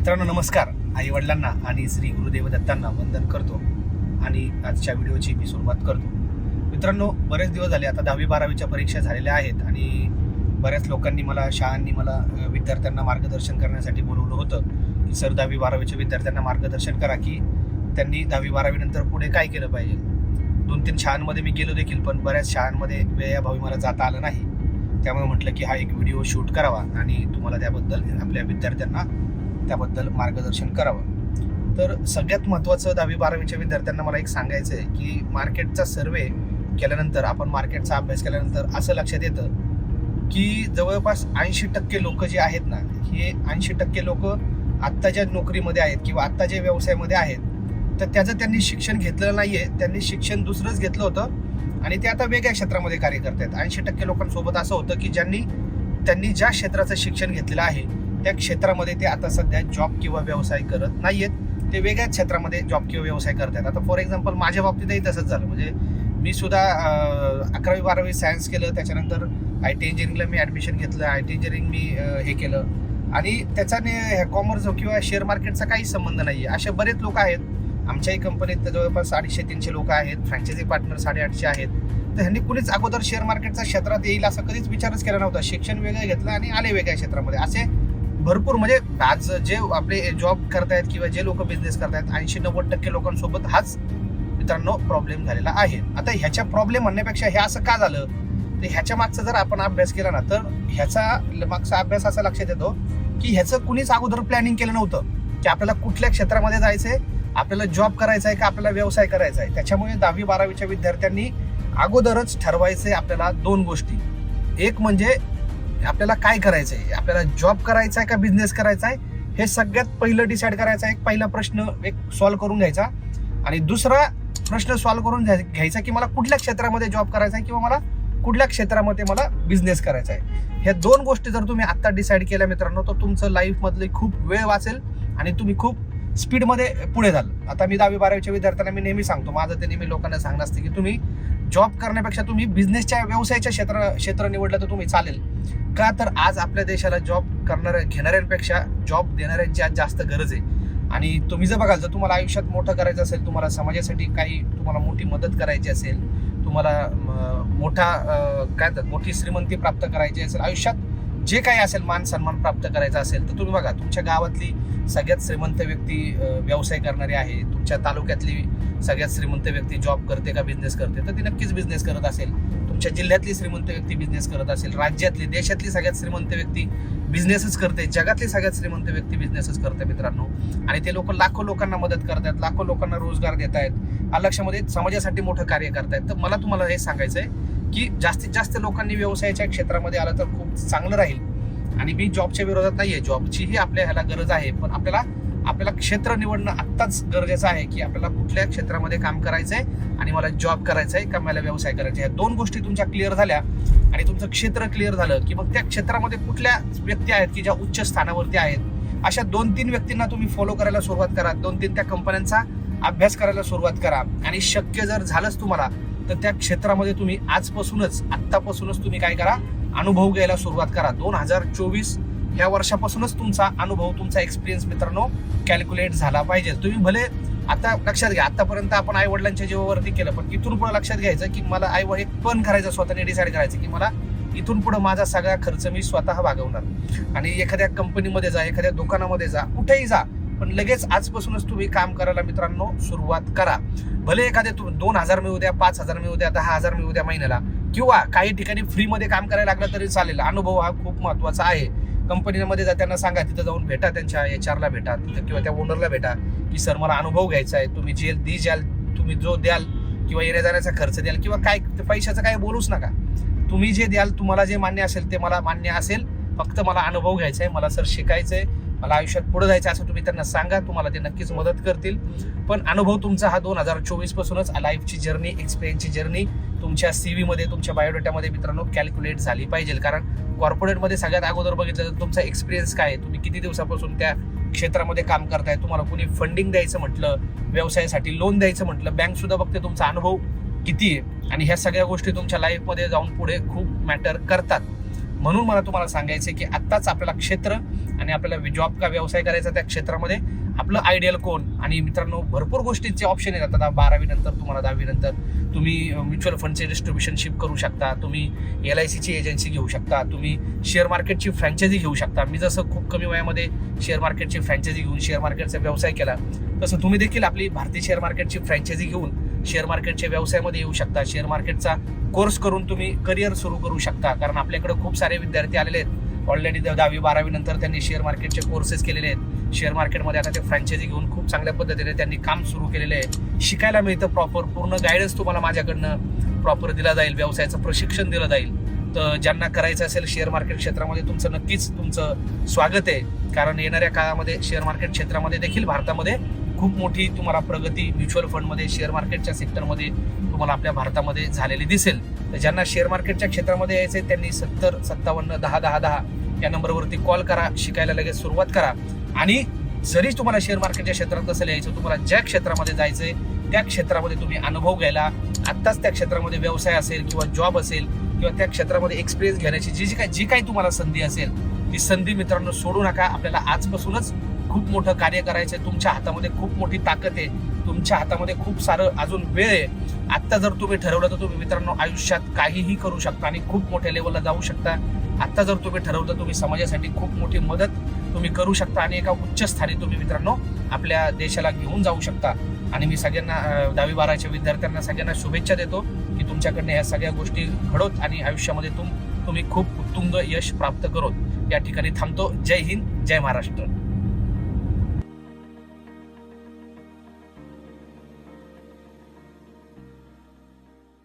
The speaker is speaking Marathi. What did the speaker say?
मित्रांनो नमस्कार. आई वडिलांना आणि श्री गुरुदेव दत्तांना वंदन करतो आणि आजच्या व्हिडिओची मी सुरुवात करतो. मित्रांनो बरेच दिवस झाले आता दहावी बारावीच्या परीक्षा झालेल्या आहेत आणि बऱ्याच लोकांनी मला शाळांनी मला विद्यार्थ्यांना मार्गदर्शन करण्यासाठी बोलवलं होतं की सर दहावी बारावीच्या विद्यार्थ्यांना मार्गदर्शन करा की त्यांनी दहावी बारावीनंतर पुढे काय केलं पाहिजे? दोन तीन शाळांमध्ये मी गेलो देखील पण बऱ्याच शाळांमध्ये वेळाभावी मला जाता आलं नाही. त्यामुळे म्हटलं की हा एक व्हिडिओ शूट करावा आणि तुम्हाला त्याबद्दल आपल्या विद्यार्थ्यांना त्याबद्दल मार्गदर्शन करावं. तर सगळ्यात महत्त्वाचं दहावी बारावीच्या विद्यार्थ्यांना मला एक सांगायचं आहे की मार्केटचा सर्वे केल्यानंतर आपण मार्केटचा अभ्यास केल्यानंतर असं लक्षात येतं की जवळपास ऐंशी टक्के लोक जे आहेत ना हे ऐंशी टक्के लोक आत्ता ज्या नोकरीमध्ये आहेत किंवा आत्ताच्या व्यवसायामध्ये आहेत तर त्याचं त्यांनी शिक्षण घेतलेलं आहे त्यांनी शिक्षण दुसरंच घेतलं होतं आणि ते आता वेगळ्या क्षेत्रामध्ये कार्य करत आहेत ऐंशी टक्के लोकांसोबत असं होतं की ज्यांनी त्यांनी ज्या क्षेत्राचं शिक्षण घेतलेलं आहे त्या क्षेत्रामध्ये ते आता सध्या जॉब किंवा व्यवसाय करत नाहीयेत ते वेगळ्याच क्षेत्रामध्ये जॉब किंवा व्यवसाय करतात आता फॉर एक्झाम्पल माझ्या बाबतीतही तसंच झालं. म्हणजे मी सुद्धा अकरावी बारावी सायन्स केलं. त्याच्यानंतर आय टी इंजिनिअरिंगला मी ॲडमिशन घेतलं. आय टी इंजिनिअरिंग मी हे केलं. आणि त्याच्याने कॉमर्स हो किंवा शेअर मार्केटचा काही संबंध नाही आहे असे बरेच लोक आहेत. आमच्याही कंपनीत जवळपास अडीचशे तीनशे लोक आहेत. फ्रँचायझी पार्टनर साडेआठशे आहेत. तर ह्यांनी कुणीच अगोदर शेअर मार्केटच्या क्षेत्रात येईल असं कधीच विचारच केला नव्हता. शिक्षण वेगळं घेतलं आणि आले वेगळ्या क्षेत्रामध्ये. असे भरपूर म्हणजे आज जे आपले जॉब करतायत किंवा जे लोक बिझनेस करतायत ऐंशी नव्वद टक्के लोकांसोबत हाच मित्रांनो प्रॉब्लेम झालेला आहे. आता ह्याच्या प्रॉब्लेम म्हणण्यापेक्षा हे असं का झालं? तर ह्याच्या मागचा जर आपण अभ्यास केला ना तर ह्याचा मागचा अभ्यास असा लक्षात येतो की ह्याचं कुणीच अगोदर प्लॅनिंग केलं नव्हतं. की आपल्याला कुठल्या क्षेत्रामध्ये जायचंय आपल्याला जॉब करायचा आहे का आपल्याला व्यवसाय करायचा आहे त्याच्यामुळे दहावी बारावीच्या विद्यार्थ्यांनी अगोदरच ठरवायचे आपल्याला दोन गोष्टी. एक म्हणजे आपल्याला काय करायचं आहे आपल्याला जॉब करायचा आहे का बिझनेस करायचा आहे हे सगळ्यात पहिलं डिसाईड करायचं आहे एक पहिला प्रश्न एक सॉल्व्ह करून घ्यायचा. आणि दुसरा प्रश्न सॉल्व्ह करून घ्याय- घ्यायचा की मला कुठल्या क्षेत्रामध्ये जॉब करायचा आहे किंवा मला कुठल्या क्षेत्रामध्ये मला बिझनेस करायचा आहे ह्या दोन गोष्टी जर तुम्ही आत्ता डिसाईड केल्या मित्रांनो तर तुमचं लाईफमधले खूप वेळ वाचेल आणि तुम्ही खूप स्पीडमध्ये पुढे जाल. आता मी दहावी बारावीच्या विद्यार्थ्यांना मी नेहमी सांगतो माझं ते नेहमी लोकांना सांगणं असते की तुम्ही जॉब करण्यापेक्षा तुम्ही बिझनेसच्या व्यवसायाच्या क्षेत्र क्षेत्र निवडलं तर तुम्ही चालेल. का तर आज आपल्या देशाला जॉब करणाऱ्या घेणाऱ्यांपेक्षा जॉब देणाऱ्यांची आज जास्त गरज आहे. आणि तुम्ही जर बघाल जर तुम्हाला आयुष्यात मोठं करायचं असेल तुम्हाला समाजासाठी काही तुम्हाला मोठी मदत करायची असेल तुम्हाला मोठा काय म्हणतात मोठी श्रीमंती प्राप्त करायची असेल आयुष्यात जे काही असेल मान सन्मान प्राप्त करायचा असेल तर तुम्ही बघा तुमच्या गावातली सगळ्यात श्रीमंत व्यक्ती व्यवसाय करणारी आहे तुमच्या तालुक्यातली सगळ्यात श्रीमंत व्यक्ती जॉब करते का बिझनेस करते तर ती नक्कीच बिझनेस करत असेल. तुमच्या जिल्ह्यातली श्रीमंत व्यक्ती बिझनेस करत असेल राज्यातली देशातली सगळ्यात श्रीमंत व्यक्ती बिझनेसच करते जगातली सगळ्यात श्रीमंत व्यक्ती बिझनेसच करते मित्रांनो. आणि ते लोक लाखो लोकांना मदत करतात लाखो लोकांना रोजगार देत आहेत लक्षामध्ये समाजासाठी मोठं कार्य करतायत. तर मला तुम्हाला हे सांगायचं आहे की जास्तीत जास्त लोकांनी व्यवसायाच्या क्षेत्रामध्ये आलं तर खूप चांगलं राहील. आणि मी जॉबच्या विरोधात नाही आहे जॉबचीही आपल्या ह्याला गरज आहे. पण आपल्याला आपल्याला क्षेत्र निवडणं आत्ताच गरजेचं आहे की आपल्याला कुठल्या क्षेत्रामध्ये काम करायचं आहे आणि मला जॉब करायचा आहे का मला व्यवसाय करायचा आहे दोन गोष्टी तुमच्या क्लिअर झाल्या आणि तुमचं क्षेत्र क्लिअर झालं की मग त्या क्षेत्रामध्ये कुठल्या व्यक्ती आहेत की ज्या उच्च स्थानावरती आहेत? अशा दोन तीन व्यक्तींना तुम्ही फॉलो करायला सुरुवात करा. दोन तीन त्या कंपन्यांचा अभ्यास करायला सुरुवात करा. आणि शक्य जर झालंच तुम्हाला तर त्या क्षेत्रामध्ये तुम्ही आजपासूनच आत्तापासूनच तुम्ही काय करा अनुभव घ्यायला सुरुवात करा. दोन हजार चोवीस ह्या वर्षापासूनच तुमचा अनुभव तुमचा एक्सपिरियन्स मित्रांनो कॅल्क्युलेट झाला पाहिजे. तुम्ही भले आता लक्षात घ्या आतापर्यंत आपण आई वडिलांच्या जीवावरती केलं पण इथून पुढे लक्षात घ्यायचं की मला आई वडील पण करायचं स्वतःने डिसाईड करायचं की मला इथून पुढे माझा सगळा खर्च मी स्वतः भागवणार. आणि एखाद्या कंपनीमध्ये जा एखाद्या दुकानामध्ये जा कुठेही जा पण लगेच आजपासूनच तुम्ही काम करायला मित्रांनो सुरुवात करा. भले एखाद्या तुम्ही दोन हजार मिळू द्या पाच हजार मिळू द्या दहा हजार मिळू द्या महिन्याला किंवा काही ठिकाणी फ्रीमध्ये काम करायला लागलं तरी चालेल. अनुभव हा खूप महत्त्वाचा आहे. कंपनीमध्ये जा त्यांना सांगा तिथं जाऊन भेटा त्यांच्या एच आरला भेटा तिथं किंवा त्या ओनरला भेटा की सर मला अनुभव घ्यायचा आहे तुम्ही जे दी ज्याल तुम्ही जो द्याल किंवा येण्या जाण्याचा खर्च द्याल किंवा काय पैशाचं काय बोलूच नका. तुम्ही जे द्याल तुम्हाला जे मान्य असेल ते मला मान्य असेल. फक्त मला अनुभव घ्यायचा आहे मला सर शिकायचं आहे मला आयुष्यात पुढे जायचं असं तुम्ही त्यांना सांगा तुम्हाला ते नक्कीच मदत करतील. पण अनुभव तुमचा हा दोन हजार चोवीस पासूनच लाईफची जर्नी एक्सपिरियन्सची जर्नी तुमच्या सी मध्ये तुमच्या बायोडेटामध्ये मित्रांनो कॅल्क्युलेट झाली पाहिजे. कारण कॉर्पोरेटमध्ये सगळ्यात अगोदर बघितलं तर तुमचा एक्सपिरियन्स काय आहे? तुम्ही किती दिवसापासून त्या क्षेत्रामध्ये काम करताय? तुम्हाला कोणी फंडिंग द्यायचं म्हटलं व्यवसायासाठी लोन द्यायचं म्हटलं बँक सुद्धा बघते तुमचा अनुभव किती आहे? आणि ह्या सगळ्या गोष्टी तुमच्या लाईफमध्ये जाऊन पुढे खूप मॅटर करतात. म्हणून मला तुम्हाला सांगायचं की आत्ताच आपल्याला क्षेत्र आणि आपल्याला जॉब का व्यवसाय करायचा त्या क्षेत्रामध्ये आपलं आयडियल कोण? आणि मित्रांनो भरपूर गोष्टींचे ऑप्शन येतात. आता बारावी नंतर तुम्हाला दहावी नंतर तुम्ही म्युच्युअल फंडचे डिस्ट्रीब्युशनशिप करू शकता. तुम्ही एल आय सीची एजन्सी घेऊ शकता. तुम्ही शेअर मार्केटची फ्रँचायझी घेऊ शकता. मी जसं खूप कमी वयामध्ये शेअर मार्केटची फ्रँचायझी घेऊन शेअर मार्केटचा व्यवसाय केला तसं तुम्ही देखील आपली भारतीय शेअर मार्केटची फ्रँचायझी घेऊन शेअर मार्केटच्या व्यवसायामध्ये येऊ शकता. शेअर मार्केटचा कोर्स करून तुम्ही करिअर सुरू करू शकता. कारण आपल्याकडे खूप सारे विद्यार्थी आलेले आहेत. ऑलरेडी दहावी बारावी नंतर त्यांनी शेअर मार्केटचे कोर्सेस केलेले आहेत. शेअर मार्केटमध्ये आता ते फ्रँचायझी घेऊन खूप चांगल्या पद्धतीने त्यांनी काम सुरू केलेले आहे. शिकायला मिळतं प्रॉपर पूर्ण गायडन्स तुम्हाला माझ्याकडनं प्रॉपर दिला जाईल. व्यवसायाचं प्रशिक्षण दिलं जाईल. तर ज्यांना करायचं असेल शेअर मार्केट क्षेत्रामध्ये तुमचं नक्कीच तुमचं स्वागत आहे. कारण येणाऱ्या काळामध्ये शेअर मार्केट क्षेत्रामध्ये देखील भारतामध्ये खूप मोठी तुम्हाला प्रगती म्युच्युअल फंडमध्ये शेअर मार्केटच्या सेक्टरमध्ये तुम्हाला आपल्या भारतामध्ये झालेली दिसेल. तर ज्यांना शेअर मार्केटच्या क्षेत्रामध्ये यायचं आहे त्यांनी सत्तर सत्तावन्न दहा दहा दहा या नंबरवरती कॉल करा शिकायला लगेच सुरुवात करा. आणि जरी तुम्हाला शेअर मार्केटच्या क्षेत्रात नसेल यायचं तुम्हाला ज्या क्षेत्रामध्ये जायचंय त्या क्षेत्रामध्ये तुम्ही अनुभव घ्यायला. आत्ताच त्या क्षेत्रामध्ये व्यवसाय असेल किंवा जॉब असेल किंवा त्या क्षेत्रामध्ये एक्सपिरियन्स घेण्याची जी जी काय जी काही तुम्हाला संधी असेल ती संधी मित्रांनो सोडू नका. आपल्याला आजपासूनच खूप मोठं कार्य करायचं आहे तुमच्या हातामध्ये खूप मोठी ताकद आहे. तुमच्या हातामध्ये खूप सारं अजून वेळ आहे. आत्ता जर तुम्ही ठरवलं तर तुम्ही मित्रांनो आयुष्यात काहीही करू शकता आणि खूप मोठ्या लेवलला जाऊ शकता. आत्ता जर तुम्ही ठरवलं तुम्ही समाजासाठी खूप मोठी मदत तुम्ही करू शकता आणि एका उच्च स्थानी तुम्ही मित्रांनो आपल्या देशाला घेऊन जाऊ शकता. आणि मी सगळ्यांना दहावी बाराच्या विद्यार्थ्यांना सगळ्यांना शुभेच्छा देतो की तुमच्याकडनं ह्या सगळ्या गोष्टी घडोत आणि आयुष्यामध्ये तुम तुम्ही खूप उत्तुंग यश प्राप्त करोत. या ठिकाणी थांबतो. जय हिंद जय महाराष्ट्र.